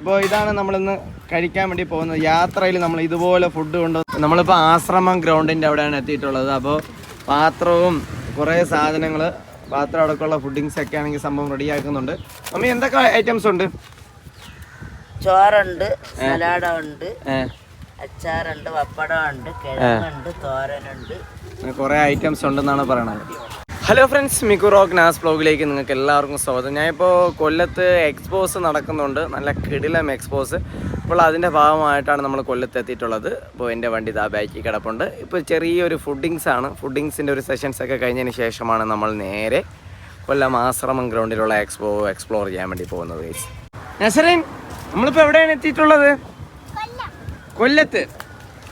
അപ്പോൾ ഇതാണ് നമ്മളിന്ന് കഴിക്കാൻ വേണ്ടി പോകുന്നത്. യാത്രയിൽ നമ്മൾ ഇതുപോലെ ഫുഡ് കൊണ്ട് നമ്മളിപ്പോൾ ആശ്രമം ഗ്രൗണ്ടിന്റെ അവിടെയാണ് എത്തിയിട്ടുള്ളത്. അപ്പോൾ പാത്രവും കുറേ സാധനങ്ങൾ പാത്രം അടക്കമുള്ള ഫുഡിങ്സ് ഒക്കെ ആണെങ്കിൽ സംഭവം റെഡിയാക്കുന്നുണ്ട് അമ്മ എന്തൊക്കെ ഐറ്റംസ് ഉണ്ട്? ചോറുണ്ട് സലാഡ ഉണ്ട് അച്ചാറുണ്ട് പപ്പടമുണ്ട് കിഴങ്ങുണ്ട് തോരനുണ്ട്. കുറേ ഐറ്റംസ് ഉണ്ടെന്നാണ് പറയണത്. ഹലോ ഫ്രണ്ട്സ് മിക്കു റോക്ക് നാസ് ബ്ലോഗിലേക്ക് നിങ്ങൾക്ക് എല്ലാവർക്കും സ്വാഗതം. ഞാനിപ്പോൾ കൊല്ലത്ത് എക്സ്പോസ് നടക്കുന്നുണ്ട്. നല്ല കിടിലം എക്സ്പോസ് അപ്പോൾ അതിന്റെ ഭാഗമായിട്ടാണ് നമ്മൾ കൊല്ലത്ത് എത്തിയിട്ടുള്ളത്. അപ്പോൾ എന്റെ വണ്ടി ഇതാ ബാക്കി കിടപ്പുണ്ട്. ഇപ്പോൾ ചെറിയൊരു ഫുഡിങ്സ് ആണ്. ഫുഡിങ്സിന്റെ ഒരു സെഷൻസ് ഒക്കെ കഴിഞ്ഞതിന് ശേഷമാണ് നമ്മൾ നേരെ കൊല്ലം ആശ്രമം ഗ്രൗണ്ടിലുള്ള എക്സ്പോ എക്സ്പ്ലോർ ചെയ്യാൻ വേണ്ടി പോകുന്നത് നസറിൻ നമ്മളിപ്പോൾ എവിടെയാണ് എത്തിയിട്ടുള്ളത്? കൊല്ലത്ത്.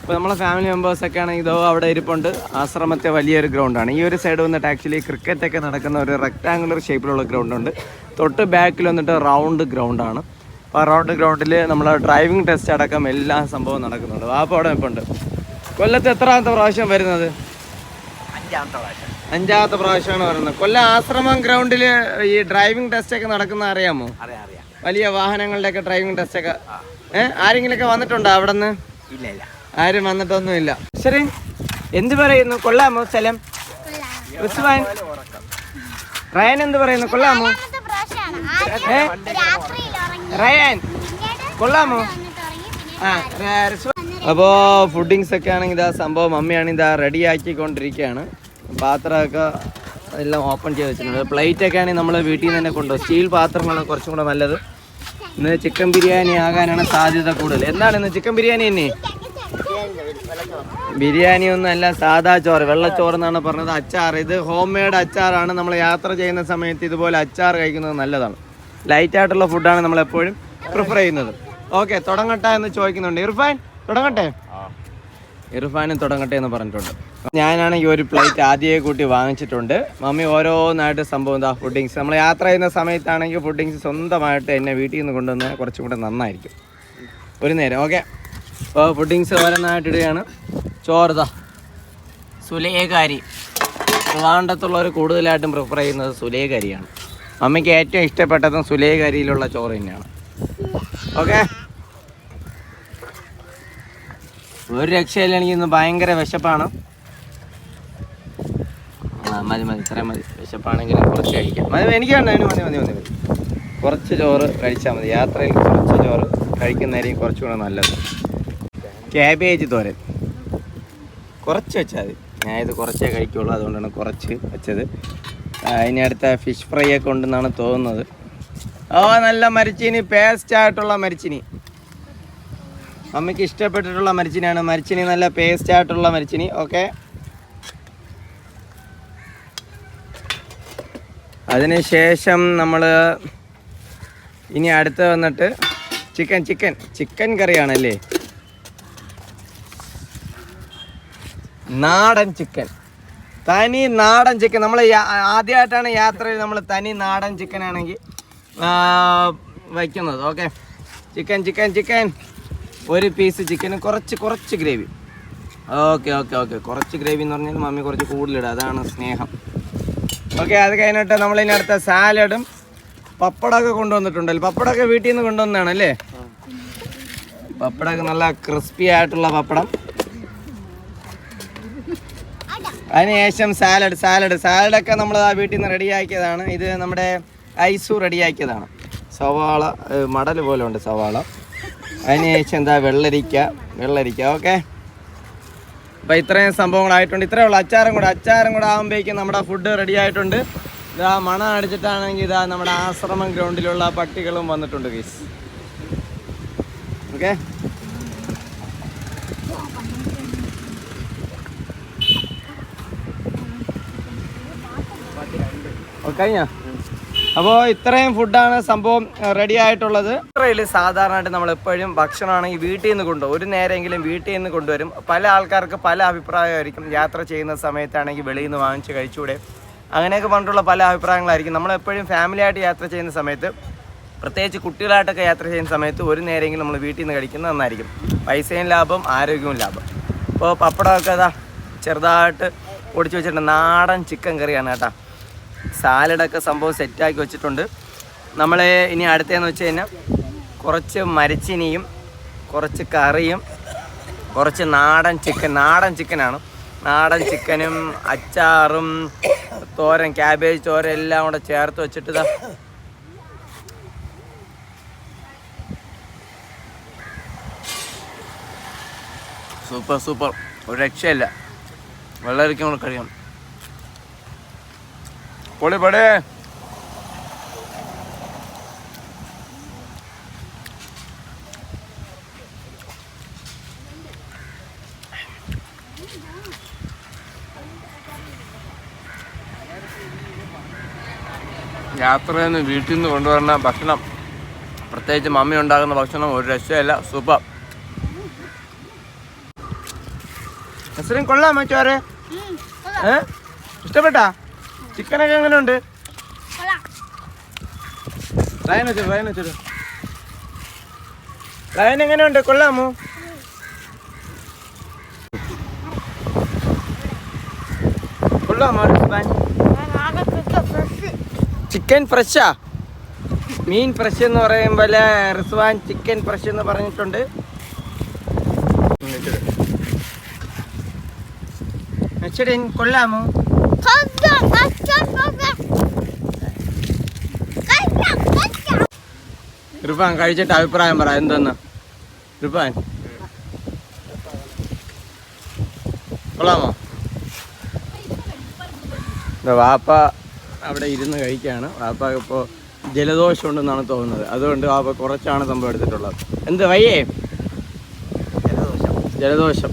ഇപ്പോൾ നമ്മളെ ഫാമിലി മെമ്പേഴ്സൊക്കെ ആണെങ്കിൽ ഇതോ അവിടെ ഇരിപ്പുണ്ട്. ആശ്രമത്തെ വലിയൊരു ഗ്രൗണ്ടാണ് ഈ ഒരു സൈഡ് വന്നിട്ട് ആക്ച്വലി ക്രിക്കറ്റൊക്കെ നടക്കുന്ന ഒരു റെക്ടാങ്കുലർ ഷേപ്പിലുള്ള ഗ്രൗണ്ടുണ്ട് തൊട്ട് ബാക്കിൽ വന്നിട്ട് റൗണ്ട് ഗ്രൗണ്ടാണ് അപ്പോൾ ആ റൗണ്ട് ഗ്രൗണ്ടിൽ നമ്മൾ ഡ്രൈവിംഗ് ടെസ്റ്റ് അടക്കം എല്ലാ സംഭവവും നടക്കുന്നുണ്ട്. വാപ്പ അവിടെ ഇപ്പുണ്ട് കൊല്ലത്ത് എത്രാമത്തെ പ്രാവശ്യം വരുന്നത്? അഞ്ചാമത്തെ പ്രാവശ്യം. അഞ്ചാമത്തെ പ്രാവശ്യമാണ് വരുന്നത്. കൊല്ലം ആശ്രമം ഗ്രൗണ്ടിൽ ഈ ഡ്രൈവിംഗ് ടെസ്റ്റ് ഒക്കെ നടക്കുന്ന അറിയാമോ? അറിയാം അറിയാം. വലിയ വാഹനങ്ങളുടെ ഒക്കെ ഡ്രൈവിംഗ് ടെസ്റ്റ് ഒക്കെ. ഏഹ് ആരെങ്കിലൊക്കെ വന്നിട്ടുണ്ടോ അവിടെ നിന്ന് ഇല്ല ഇല്ല. ആരും വന്നിട്ടൊന്നുമില്ല. ശരി. എന്ത് പറയുന്നു? കൊള്ളാമോ സ്ഥലം? ഉസ്മാൻ. റയൻ എന്ത് പറയുന്നു? കൊള്ളാമോ? ഏ? റയൻ. കൊള്ളാമോ? ആ അപ്പോൾ ഫുഡിങ്സ് ഒക്കെ ആണെങ്കിൽ ഇതാ സംഭവം. മമ്മിയാണ് ഇതാ റെഡി ആക്കിക്കൊണ്ടിരിക്കുകയാണ്. പാത്രമൊക്കെ എല്ലാം ഓപ്പൺ ചെയ്ത് വെച്ചിട്ടുണ്ട്. പ്ലേറ്റ് ഒക്കെ ആണെങ്കിൽ നമ്മൾ വീട്ടിൽ നിന്ന് തന്നെ കൊണ്ടുപോകും സ്റ്റീൽ പാത്രങ്ങളാണ് കുറച്ചും കൂടെ നല്ലത്. ഇന്ന് ചിക്കൻ ബിരിയാണി ആകാനാണ് സാധ്യത കൂടുതൽ. എന്താണ് ഇന്ന് ചിക്കൻ ബിരിയാണി തന്നെ ബിരിയാണി ഒന്നും അല്ല സാധാ ചോറ്. വെള്ളച്ചോറ് എന്നാണ് പറഞ്ഞത്. അച്ചാർ. ഇത് ഹോം മെയ്ഡ് അച്ചാറാണ് നമ്മൾ യാത്ര ചെയ്യുന്ന സമയത്ത് ഇതുപോലെ അച്ചാർ കഴിക്കുന്നത് നല്ലതാണ്. ലൈറ്റ് ആയിട്ടുള്ള ഫുഡാണ് നമ്മൾ എപ്പോഴും പ്രിഫർ ചെയ്യുന്നത്. ഓക്കെ തുടങ്ങട്ടെ എന്ന് ചോദിക്കുന്നുണ്ട്. ഇർഫാൻ തുടങ്ങട്ടെ? ഇർഫാനും തുടങ്ങട്ടെ എന്ന് പറഞ്ഞിട്ടുണ്ട്. ഞാനാണെങ്കിൽ ഒരു പ്ലേറ്റ് ആദ്യമേ കൂട്ടി വാങ്ങിച്ചിട്ടുണ്ട്. മമ്മി ഓരോന്നായിട്ട് സംഭവം എന്താ ഫുഡിങ്സ് നമ്മൾ യാത്ര ചെയ്യുന്ന സമയത്താണെങ്കിൽ ഫുഡിങ്സ് സ്വന്തമായിട്ട് എന്നെ വീട്ടിൽ നിന്ന് കൊണ്ടുവന്നാൽ കുറച്ചും കൂടെ നന്നായിരിക്കും. ഒരു നേരം ഓക്കെ അപ്പോൾ ഫുഡിങ്സ് ഓരോന്നായിട്ടിടുകയാണ്. ചോർത സുലേകാരി ട്രിവാണ്ടത്തുള്ളവർ കൂടുതലായിട്ടും പ്രിഫർ ചെയ്യുന്നത് സുലേകരിയാണ് അമ്മയ്ക്ക് ഏറ്റവും ഇഷ്ടപ്പെട്ടതും സുലേകരിയിലുള്ള ചോറ് തന്നെയാണ്. ഓക്കെ ഒരു രക്ഷയില്ല എനിക്ക് ഇന്ന് ഭയങ്കര വിശപ്പാണ്. മതി മതി ഇത്രയും മതി. വിശപ്പാണെങ്കിൽ കുറച്ച് കഴിക്കാം. മതി എനിക്ക് വേണ്ട അതിന് മതി മതി മതി മതി. കുറച്ച് ചോറ് കഴിച്ചാൽ മതി. യാത്രയിൽ കുറച്ച് ചോറ് കഴിക്കുന്നതായിരിക്കും കുറച്ചുകൂടെ നല്ലത്. ക്യാബേജ് തോരൻ. കുറച്ച് വെച്ചാൽ മതി. ഞാൻ ഇത് കുറച്ചേ കഴിക്കുള്ളൂ അതുകൊണ്ടാണ് കുറച്ച് വെച്ചത്. ഇനി അടുത്ത ഫിഷ് ഫ്രൈ ഒക്കെ ഉണ്ടെന്നാണ് തോന്നുന്നത്. ഓ നല്ല മരിച്ചിനി പേസ്റ്റ് ആയിട്ടുള്ള മരിച്ചിനി. അമ്മയ്ക്ക് ഇഷ്ടപ്പെട്ടിട്ടുള്ള മരിച്ചിനിയാണ്. മരിച്ചിനി നല്ല പേസ്റ്റ് ആയിട്ടുള്ള മരിച്ചിനി ഓക്കെ അതിനുശേഷം നമ്മൾ ഇനി അടുത്ത് വന്നിട്ട് ചിക്കൻ ചിക്കൻ ചിക്കൻ കറിയാണല്ലേ? നാടൻ ചിക്കൻ. തനി നാടൻ ചിക്കൻ. നമ്മൾ ആദ്യമായിട്ടാണ് യാത്രയിൽ നമ്മൾ തനി നാടൻ ചിക്കൻ ആണെങ്കിൽ വയ്ക്കുന്നത്. ഓക്കെ? Chicken chicken chicken. ഒരു പീസ് ചിക്കന് കുറച്ച് കുറച്ച് ഗ്രേവി. Okay okay okay. കുറച്ച് ഗ്രേവി എന്ന് പറഞ്ഞാൽ മമ്മി കുറച്ച് കൂടുതലിടുക അതാണ് സ്നേഹം. ഓക്കെ അത് കഴിഞ്ഞിട്ട് നമ്മളിനി അടുത്ത സാലഡും പപ്പടമൊക്കെ കൊണ്ടുവന്നിട്ടുണ്ടല്ലോ. പപ്പടമൊക്കെ വീട്ടിൽ നിന്ന് കൊണ്ടുവന്നതാണ് അല്ലേ പപ്പടമൊക്കെ നല്ല ക്രിസ്പി ആയിട്ടുള്ള പപ്പടം. അതിനുശേഷം സാലഡ് സാലഡ്. സാലഡൊക്കെ നമ്മൾ ആ വീട്ടിൽ നിന്ന് റെഡിയാക്കിയതാണ്. ഇത് നമ്മുടെ ഐസു റെഡിയാക്കിയതാണ്. സവാള മടൽ പോലെ ഉണ്ട് സവാള. അതിനുശേഷം എന്താ വെള്ളരിക്ക വെള്ളരിക്ക ഓക്കെ? അപ്പോൾ ഇത്രയും സംഭവങ്ങളായിട്ടുണ്ട്. ഇത്രയേ ഉള്ളൂ. അച്ചാറും കൂടെ അച്ചാറും കൂടെ ആകുമ്പോഴേക്കും നമ്മുടെ ഫുഡ് റെഡി ആയിട്ടുണ്ട്. ഇതാ മണം അടിച്ചിട്ടാണെങ്കിൽ ഇതാ നമ്മുടെ ആശ്രമം ഗ്രൗണ്ടിലുള്ള പട്ടികളും വന്നിട്ടുണ്ട് ഗീസ് ഓക്കെ? കഴിഞ്ഞ? അപ്പോൾ ഇത്രയും ഫുഡാണ് സംഭവം റെഡി ആയിട്ടുള്ളത്. ഇത്രയിൽ സാധാരണയായിട്ട് നമ്മൾ എപ്പോഴും ഭക്ഷണമാണെങ്കിൽ വീട്ടിൽ നിന്ന് കൊണ്ടുപോകും. ഒരു നേരമെങ്കിലും വീട്ടിൽ നിന്ന് കൊണ്ടുവരും. പല ആൾക്കാർക്ക് പല അഭിപ്രായമായിരിക്കും. യാത്ര ചെയ്യുന്ന സമയത്താണെങ്കിൽ വെളിയിൽ നിന്ന് വാങ്ങിച്ച് കഴിച്ചുകൂടെ അങ്ങനെയൊക്കെ പറഞ്ഞിട്ടുള്ള പല അഭിപ്രായങ്ങളായിരിക്കും. നമ്മളെപ്പോഴും ഫാമിലി ആയിട്ട് യാത്ര ചെയ്യുന്ന സമയത്ത് പ്രത്യേകിച്ച് കുട്ടികളായിട്ടൊക്കെ യാത്ര ചെയ്യുന്ന സമയത്ത് ഒരു നേരമെങ്കിലും നമ്മൾ വീട്ടിൽ നിന്ന് കഴിക്കുന്നത് നന്നായിരിക്കും. പൈസയും ലാഭം ആരോഗ്യവും ലാഭം. അപ്പോൾ പപ്പടമൊക്കെ അതാ ചെറുതായിട്ട് ഓടിച്ച് വെച്ചിട്ടുണ്ട്. നാടൻ ചിക്കൻ കറിയാണ് കേട്ടോ. സാലഡൊക്കെ സംഭവം സെറ്റാക്കി വെച്ചിട്ടുണ്ട്. നമ്മൾ ഇനി അടുത്തതെന്ന് വെച്ച് കഴിഞ്ഞാൽ കുറച്ച് മരച്ചിനിയും കുറച്ച് കറിയും കുറച്ച് നാടൻ ചിക്കൻ നാടൻ ചിക്കനാണ്. നാടൻ ചിക്കനും അച്ചാറും തോരൻ ക്യാബേജ് തോരൻ എല്ലാം കൂടെ ചേർത്ത് വെച്ചിട്ട് ഇതാ. Super super. ഒരു രക്ഷയില്ല. വെള്ളരിക്കും കൂടെ കഴിയണം. പൊളി പടേ യാത്രയിൽ നിന്ന് വീട്ടിൽ നിന്ന് കൊണ്ടുവരുന്ന ഭക്ഷണം. പ്രത്യേകിച്ച് മമ്മി ഉണ്ടാകുന്ന ഭക്ഷണം ഒരു രക്ഷയല്ല. സൂപ്പർ. കൊള്ളാം. ഏ? ഇഷ്ടപ്പെട്ടാ? ചിക്കനൊക്കെ എങ്ങനെ ഉണ്ട് വെച്ചോ എങ്ങനെ വെച്ചോ. റയൻ എങ്ങനെയുണ്ട്? കൊള്ളാമോ? കൊള്ളാമോ? ചിക്കൻ ഫ്രഷാ മീൻ ഫ്രഷ് എന്ന് പറയുമ്പോൾ റിസ്വാൻ ചിക്കൻ ഫ്രഷ് എന്ന് പറഞ്ഞിട്ടുണ്ട്. കൊള്ളാമോ? റിഫാൻ കഴിച്ചിട്ട് അഭിപ്രായം പറ എന്തെന്ന്? റിഫാൻ കൊള്ളാമോ? വാപ്പ അവിടെ ഇരുന്ന് കഴിക്കുകയാണ് വാപ്പ ഇപ്പോൾ ജലദോഷം ഉണ്ടെന്നാണ് തോന്നുന്നത്. അതുകൊണ്ട് വാപ്പ കുറച്ചാണ് സംഭവം എടുത്തിട്ടുള്ളത്. എന്ത് വയ്യേ? ജലദോഷം.